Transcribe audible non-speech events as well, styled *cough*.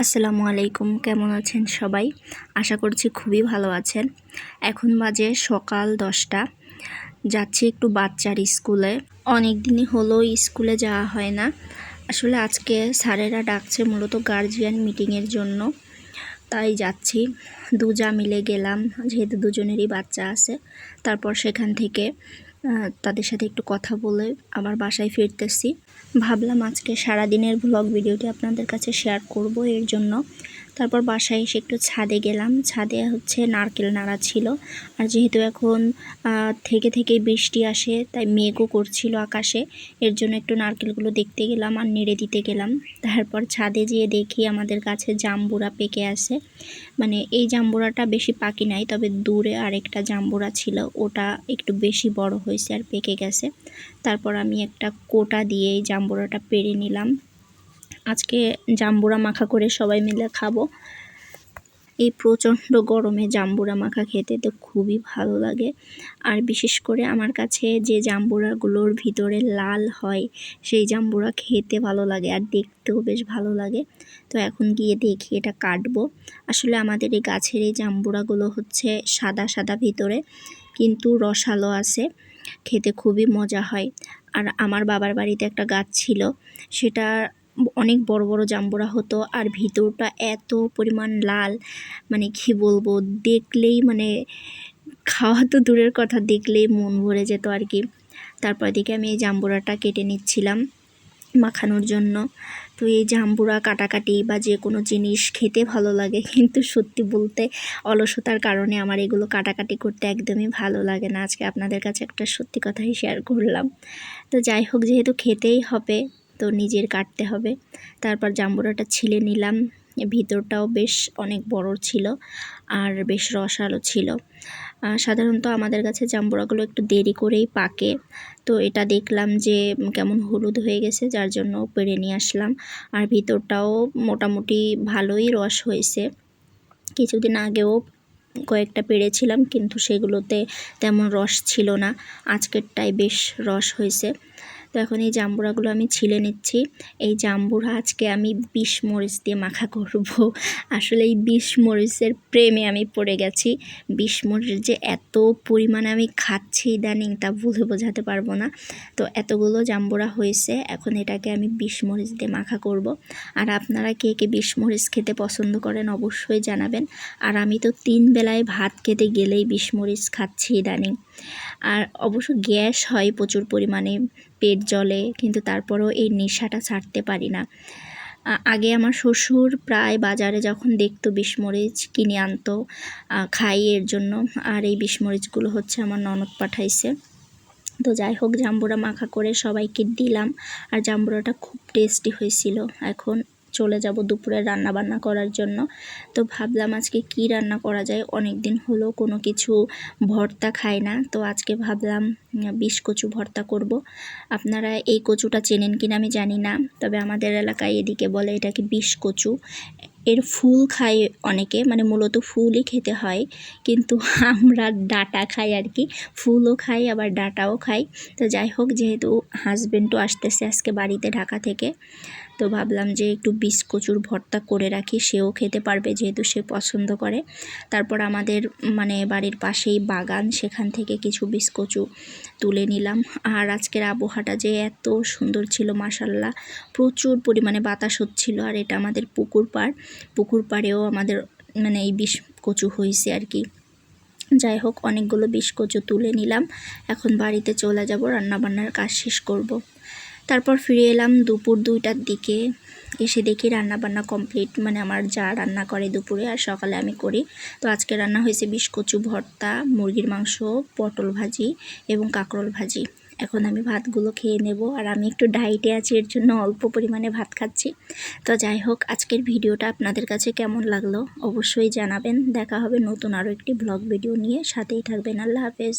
আসসালামু আলাইকুম, কেমন আছেন সবাই? আশা করছি খুবই ভালো আছেন। এখন বাজে সকাল দশটা। যাচ্ছি একটু বাচ্চার স্কুলে। অনেক দিনই হলো স্কুলে যাওয়া হয় না। আসলে আজকে স্যারেরা ডাকছে মূলত গার্জিয়ান মিটিংয়ের জন্য। তাই যাচ্ছি। দুজা মিলে গেলাম, যেহেতু দুজনেরই বাচ্চা আছে। তারপর সেখান থেকে তাদের সাথে একটু কথা বলে আমার বাসায় ফিরতেছি। ভাবলাম আজকে সারাদিনের ব্লগ ভিডিওটি আপনাদের কাছে শেয়ার করব, এর জন্য। তারপর বাসায় এসে একটু ছাদে গেলাম। ছাদে হচ্ছে নারকেল নাড়া ছিল। আর যেহেতু এখন থেকে থেকে বৃষ্টি আসে, তাই মেঘও করছিল আকাশে। এর জন্য একটু নারকেলগুলো দেখতে গেলাম আর নেড়ে দিতে গেলাম। তারপর ছাদে যেয়ে দেখি আমাদের গাছে জাম্বুরা পেকে আছে। মানে এই জাম্বুরাটা বেশি পাকি নাই, তবে দূরে আরেকটা জাম্বুরা ছিল, ওটা একটু বেশি বড় হয়েছে আর পেকে গেছে। তারপর আমি একটা কোটা দিয়ে এই জাম্বুরাটা পেরে নিলাম। আজকে জাম্বুরা মাখা করে সবাই মিলে খাব। এই প্রচণ্ড গরমে জাম্বুরা মাখা খেতে তো খুবই ভালো লাগে। আর বিশেষ করে আমার কাছে যে জাম্বুরাগুলোর ভিতরে লাল হয়, সেই জাম্বুরা খেতে ভালো লাগে আর দেখতেও বেশ ভালো লাগে। তো এখন গিয়ে দেখি এটা কাটবো। আসলে আমাদের এই গাছের এই জাম্বুরাগুলো হচ্ছে সাদা সাদা ভিতরে, কিন্তু রসালো আছে, খেতে খুবই মজা হয়। আর আমার বাবার বাড়িতে একটা গাছ ছিল, সেটা অনেক বড় বড় জাম্বুরা হতো আর ভিতরটা এত পরিমাণ লাল মানে কি বলব, দেখলেই মানে খাওয়া তো দূরের কথা, দেখলেই মন ভরে যেত আর কি। তারপর দিকে আমি এই জাম্বুরাটা কেটে নিচ্ছিলাম মাখানোর জন্য। তো এই জাম্বুরা কাটাকাটি বা যে কোনো জিনিস খেতে ভালো লাগে, কিন্তু সত্যি বলতে অলসতার কারণে আমার এগুলো কাটাকাটি করতে একদমই ভালো লাগে না। আজকে আপনাদের কাছে একটা সত্যি কথাই শেয়ার করলাম। তো যাই হোক, যেহেতু খেতেই হবে তো নিজের কাটতে হবে। তারপর জাম্বুরাটা ছিলে নিলাম। ভিতরটাও বেশ অনেক বড় ছিল আর বেশ রসালো ছিল। সাধারণত আমাদের কাছে জাম্বুরাগুলো একটু দেরি করেই পাকে। তো এটা দেখলাম যে কেমন হলুদ হয়ে গেছে, যার জন্য পেরে নিয়ে আসলাম। আর ভিতরটাও মোটামুটি ভালোই রস হয়েছে। কিছুদিন আগেও কয়েকটা পেরেছিলাম, কিন্তু সেগুলোতে তেমন রস ছিল না। আজকেরটাই বেশ রস হয়েছে। তো এখন এই জাম্বুরাগুলো আমি ছিলে নিচ্ছি। এই জাম্বুরা আজকে আমি বিষ মরিচ দিয়ে মাখা করব। আসলে এই বিষ মরিচের প্রেমে আমি পড়ে গেছি। বিষ মরিচ যে এত পরিমাণে আমি খাচ্ছি ইদানিং তা বলে বোঝাতে পারব না। তো এতগুলো জাম্বুরা হয়েছে, এখন এটাকে আমি বিষ মরিচ দিয়ে মাখা করব। আর আপনারা কে কে বিষ মরিচ খেতে পছন্দ করেন অবশ্যই জানাবেন। আর আমি তো তিন বেলায় ভাত খেতে গেলেই বিষ মরিচ খাচ্ছি ইদানিং। আর অবশ্য গ্যাস হয় প্রচুর পরিমাণে, পেট জ্বলে, কিন্তু তারপরেও এই নেশাটা ছাড়তে পারি না। আগে আমার শ্বশুর প্রায় বাজারে যখন দেখতো বিষমরিচ কিনে আনতো খাই এর জন্য, আর এই বিষমরিচগুলো হচ্ছে আমার ননদ পাঠাইছে। তো যাই হোক, জাম্বুরা মাখা করে সবাইকে দিলাম, আর জাম্বুরাটা খুব টেস্টি হয়েছিল। এখন চলে যাব দুপুরে রান্না বান্না করার জন্য। তো ভাবলাম আজকে কি রান্না করা যায়? অনেক দিন হলো কোনো কিছু ভর্তা খাই না। তো আজকে ভাবলাম বিষ কচু ভর্তা করব। আপনারা এই কচুটা চেনেন কিনা আমি জানি না। তবে আমাদের এলাকায় এদিকে বলে এটাকে বিষ কচু। এর ফুল খাই অনেকে মানে মূলত ফুলই খেতে হয়। কিন্তু *laughs* আমরা ডাটা খাই আর কি। ফুলও খাই, আবার ডাটাও খাই। তো যাই হোক, যেহেতু হাজবেন্ডও আসতেছে আজকে বাড়িতে ঢাকা থেকে তো ভাবলাম যে একটু বিষ কচুর ভর্তা করে রাখি, সেও খেতে পারবে যেহেতু সে পছন্দ করে। তারপর আমাদের মানে বাড়ির পাশেই বাগান, সেখান থেকে কিছু বিষ কচু তুলে নিলাম। আর আজকের আবহাওয়াটা যে এত সুন্দর ছিল মাসাল্লাহ প্রচুর পরিমাণে বাতাস হচ্ছিল, আর এটা আমাদের পুকুর পাড়। পুকুর পাড়েও আমাদের মানে এই বিষ কচু হয়েছে আর কি। যাই হোক, অনেকগুলো বিষ কচু তুলে নিলাম। এখন বাড়িতে চলে যাব, রান্নাবান্নার কাজ শেষ করব। তারপর ফিরে এলাম দুপুর দুইটার দিকে। এসে দেখি রান্না বান্না কমপ্লিট মানে আমার যা রান্না করে দুপুরে আর সকালে আমি করি। তো আজকে রান্না হয়েছে বিষ কচু ভর্তা, মুরগির মাংস, পটল ভাজি এবং কাঁকরোল ভাজি। এখন আমি ভাতগুলো খেয়ে নেব আর আমি একটু ডায়েটে আছি, এর জন্য অল্প পরিমাণে ভাত খাচ্ছি। তো যাই হোক, আজকের ভিডিওটা আপনাদের কাছে কেমন লাগল অবশ্যই জানাবেন। দেখা হবে নতুন আরও একটি ব্লগ ভিডিও নিয়ে। সাথেই থাকবেন। আল্লাহ হাফেজ।